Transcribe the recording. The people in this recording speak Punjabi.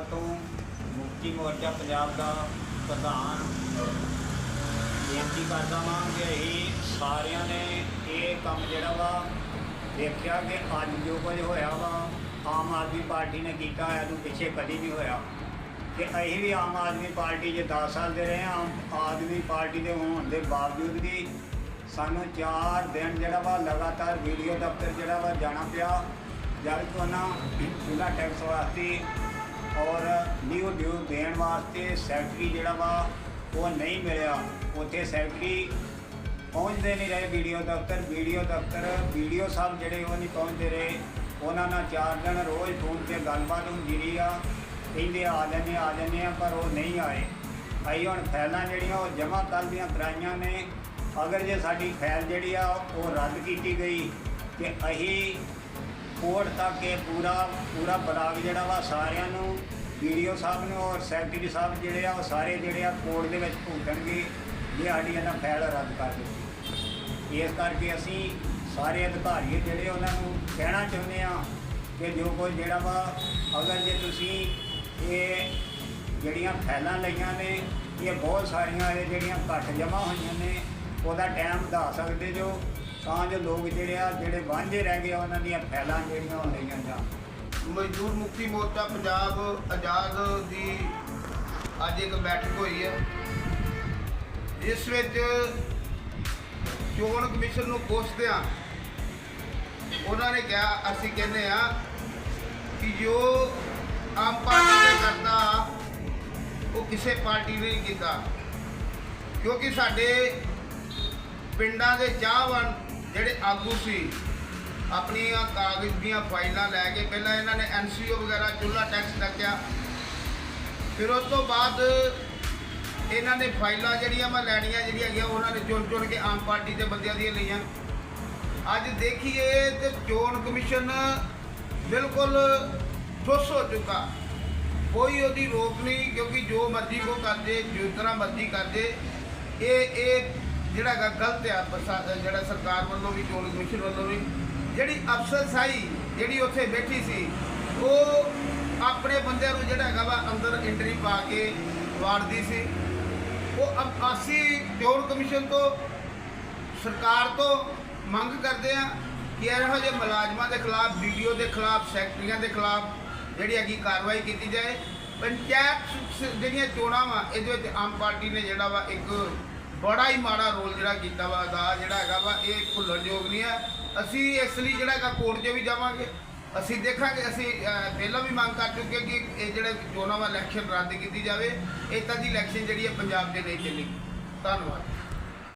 ਤੋਂ ਮੁਕਤੀ ਮੋਰਚਾ, ਪੰਜਾਬ ਦਾ ਪ੍ਰਧਾਨ ਬੇਨਤੀ ਕਰਦਾ ਵਾਂ ਕਿ ਅਸੀਂ ਸਾਰਿਆਂ ਨੇ ਇਹ ਕੰਮ ਜਿਹੜਾ ਵਾ ਦੇਖਿਆ ਕਿ ਅੱਜ ਜੋ ਕੁਝ ਹੋਇਆ ਵਾ, ਆਮ ਆਦਮੀ ਪਾਰਟੀ ਨੇ ਕੀਤਾ ਹੈ ਇਹਨੂੰ ਪਿੱਛੇ ਕਦੀ ਨਹੀਂ ਹੋਇਆ। ਕਿ ਅਸੀਂ ਵੀ ਆਮ ਆਦਮੀ ਪਾਰਟੀ 'ਚ 10 ਸਾਲ ਦੇ ਰਹੇ ਹਾਂ ਆਮ ਆਦਮੀ ਪਾਰਟੀ ਦੇ ਹੋਣ ਦੇ ਬਾਵਜੂਦ ਵੀ ਸਾਨੂੰ 4 ਦਿਨ ਜਿਹੜਾ ਵਾ ਲਗਾਤਾਰ ਵੀਡੀਓ ਦਫ਼ਤਰ ਜਿਹੜਾ ਵਾ ਜਾਣਾ ਪਿਆ, ਜਦ ਕਿ ਉਹਨਾਂ ਜ਼ਿਲ੍ਹਾ ਟੈਕਸ ਵਾਸਤੇ ਔਰ ਨਿਊ ਡਿਊ ਦੇਣ ਵਾਸਤੇ ਸੈਕਟਰੀ ਜਿਹੜਾ ਵਾ, ਉਹ ਨਹੀਂ ਮਿਲਿਆ। ਉੱਥੇ ਸੈਕਟਰੀ ਪਹੁੰਚਦੇ ਨਹੀਂ ਰਹੇ ਵੀਡੀਓ ਦਫ਼ਤਰ। ਵੀਡੀਓ ਦਫ਼ਤਰ ਵੀਡੀਓ ਸਾਹਿਬ ਜਿਹੜੇ ਉਹ ਨਹੀਂ ਪਹੁੰਚਦੇ ਰਹੇ। ਉਹਨਾਂ ਨਾਲ ਚਾਰ ਦਿਨ ਰੋਜ਼ ਫੋਨ ਤੇ ਗੱਲਬਾਤ ਹੁੰਦੀ ਰਹੀ ਆ। ਕਹਿੰਦੇ, ਆ ਜਾਂਦੇ ਆ ਜਾਂਦੇ ਆ, ਪਰ ਉਹ ਨਹੀਂ ਆਏ। ਅਸੀਂ ਹੁਣ ਫੈਲਾਂ ਜਿਹੜੀਆਂ, ਉਹ ਜਮ੍ਹਾਂ ਕੱਲ੍ਹ ਦੀਆਂ ਕਰਾਈਆਂ ਨੇ। ਅਗਰ ਜੇ ਸਾਡੀ ਫੈਲ ਜਿਹੜੀ ਆ, ਉਹ ਰੱਦ ਕੀਤੀ ਗਈ ਤੇ ਅਸੀਂ ਕੋਰਟ ਤੱਕ ਇਹ ਪੂਰਾ ਪੂਰਾ ਬਲਾਕ ਜਿਹੜਾ ਵਾ ਸਾਰਿਆਂ ਨੂੰ ਵੀਡੀਓ ਸਾਹਿਬ ਨੂੰ ਔਰ ਸੈਕਟਰੀ ਸਾਹਿਬ ਜਿਹੜੇ ਆ, ਉਹ ਸਾਰੇ ਜਿਹੜੇ ਆ ਕੋਰਟ ਦੇ ਵਿੱਚ ਭੁਗਤਣਗੇ, ਜੇ ਸਾਡੀ ਇਹਨਾਂ ਫਾਈਲ ਰੱਦ ਕਰ ਦਿੱਤੀ। ਇਸ ਕਰਕੇ ਅਸੀਂ ਸਾਰੇ ਅਧਿਕਾਰੀ ਜਿਹੜੇ ਉਹਨਾਂ ਨੂੰ ਕਹਿਣਾ ਚਾਹੁੰਦੇ ਆ ਕਿ ਜੋ ਕੁਝ ਜਿਹੜਾ ਵਾ, ਅਗਰ ਜੇ ਤੁਸੀਂ ਇਹ ਜਿਹੜੀਆਂ ਫਾਈਲਾਂ ਲਈਆਂ ਨੇ, ਇਹ ਬਹੁਤ ਸਾਰੀਆਂ ਇਹ ਜਿਹੜੀਆਂ ਘੱਟ ਜਮ੍ਹਾਂ ਹੋਈਆਂ ਨੇ, ਉਹਦਾ ਟਾਈਮ ਵਧਾ ਸਕਦੇ ਜੋ। ਤਾਂ ਜੋ ਲੋਕ ਜਿਹੜੇ ਆ ਜਿਹੜੇ ਵਾਂਝੇ ਰਹਿ ਗਏ ਆ, ਉਹਨਾਂ ਦੀਆਂ ਫੈਲਾਂ ਜਿਹੜੀਆਂ ਉਹ ਲਈਆਂ ਜਾਣ। ਮਜ਼ਦੂਰ ਮੁਕਤੀ ਮੋਰਚਾ ਪੰਜਾਬ ਆਜ਼ਾਦ ਦੀ ਅੱਜ ਇੱਕ ਬੈਠਕ ਹੋਈ ਹੈ। ਇਸ ਵਿੱਚ ਚੋਣ ਕਮਿਸ਼ਨ ਨੂੰ ਪੁੱਛਦਿਆਂ ਉਹਨਾਂ ਨੇ ਕਿਹਾ ਅਸੀਂ ਕਹਿੰਦੇ ਆ ਕਿ ਜੋ ਆਮ ਪਾਰਟੀ ਨੇ ਕਰਦਾ ਉਹ ਕਿਸੇ ਪਾਰਟੀ ਨੇ ਨਹੀਂ ਕੀਤਾ। ਕਿਉਂਕਿ ਸਾਡੇ ਪਿੰਡਾਂ ਦੇ ਚਾਹਵਾਨ ਜਿਹੜੇ ਆਗੂ ਸੀ, ਆਪਣੀਆਂ ਕਾਗਜ਼ ਦੀਆਂ ਫਾਈਲਾਂ ਲੈ ਕੇ ਪਹਿਲਾਂ ਇਹਨਾਂ ਨੇ ਐਨਸੀਓ ਵਗੈਰਾ ਚੁੱਲਾ ਟੈਕਸ ਲੱਗਿਆ। ਫਿਰ ਉਸ ਤੋਂ ਬਾਅਦ ਇਹਨਾਂ ਨੇ ਫਾਈਲਾਂ ਜਿਹੜੀਆਂ ਮੈਂ ਲੈਣੀਆਂ ਜਿਹੜੀਆਂ ਹੈਗੀਆਂ, ਉਹਨਾਂ ਨੇ ਚੁਣ ਚੁਣ ਕੇ ਆਮ ਪਾਰਟੀ ਦੇ ਬੰਦਿਆਂ ਦੀਆਂ ਲਈਆਂ। ਅੱਜ ਦੇਖੀਏ ਤੇ ਚੋਣ ਕਮਿਸ਼ਨ ਬਿਲਕੁਲ ਠੁੱਸ ਹੋ ਚੁੱਕਾ। ਕੋਈ ਉਹਦੀ ਰੋਕ ਨਹੀਂ, ਕਿਉਂਕਿ ਜੋ ਮਰਜ਼ੀ ਕੋ ਕਰਦੇ, ਜਿਸ ਤਰ੍ਹਾਂ ਮਰਜ਼ੀ ਕਰਦੇ। ਇਹ ਇਹ ਜਿਹੜਾ ਹੈਗਾ ਗਲਤ ਆ ਪ੍ਰਸ਼ਾ- ਜਿਹੜਾ ਸਰਕਾਰ ਵੱਲੋਂ ਵੀ ਚੋਣ ਕਮਿਸ਼ਨ ਵੱਲੋਂ ਵੀ, ਜਿਹੜੀ ਅਫਸਰਸ਼ਾਹੀ ਜਿਹੜੀ ਉੱਥੇ ਬੈਠੀ ਸੀ, ਉਹ ਆਪਣੇ ਬੰਦਿਆਂ ਨੂੰ ਜਿਹੜਾ ਹੈਗਾ ਵਾ ਅੰਦਰ ਐਂਟਰੀ ਪਾ ਕੇ ਵਾੜਦੀ ਸੀ। ਉਹ ਅਬ ਅਸੀਂ ਚੋਣ ਕਮਿਸ਼ਨ ਤੋਂ, ਸਰਕਾਰ ਤੋਂ ਮੰਗ ਕਰਦੇ ਆ ਕਿ ਇਹੋ ਜਿਹੇ ਮੁਲਾਜ਼ਮਾਂ ਦੇ ਖਿਲਾਫ ਵੀਡੀਓ ਦੇ ਖਿਲਾਫ, ਸੈਕਟਰੀਆਂ ਦੇ ਖਿਲਾਫ ਜਿਹੜੀ ਹੈਗੀ ਕਾਰਵਾਈ ਕੀਤੀ ਜਾਏ। ਪੰਚਾਇਤ ਸ- ਜਿਹੜੀਆਂ ਚੋਣਾਂ ਵਾ, ਇਹਦੇ ਵਿੱਚ ਆਮ ਪਾਰਟੀ ਨੇ ਜਿਹੜਾ ਵਾ ਇੱਕ ਬੜਾ ਹੀ ਮਾੜਾ ਰੋਲ ਜਿਹੜਾ ਕੀਤਾ ਵਾ ਦਾ, ਜਿਹੜਾ ਹੈਗਾ ਵਾ, ਇਹ ਭੁੱਲਣਯੋਗ ਨਹੀਂ ਹੈ ਅਸੀਂ ਇਸ ਲਈ ਜਿਹੜਾ ਹੈਗਾ ਕੋਰਟ 'ਚ ਵੀ ਜਾਵਾਂਗੇ। ਅਸੀਂ ਦੇਖਾਂਗੇ, ਅਸੀਂ ਪਹਿਲਾਂ ਵੀ ਮੰਗ ਕਰ ਚੁੱਕੇ ਕਿ ਇਹ ਜਿਹੜੇ ਚੋਣਾਂ ਵਾ ਇਲੈਕਸ਼ਨ ਰੱਦ ਕੀਤੀ ਜਾਵੇ। ਇਦਾਂ ਦੀ ਇਲੈਕਸ਼ਨ ਜਿਹੜੀ ਹੈ ਪੰਜਾਬ ਦੇ ਨਹੀਂ ਚੱਲੇਗੀ। ਧੰਨਵਾਦ।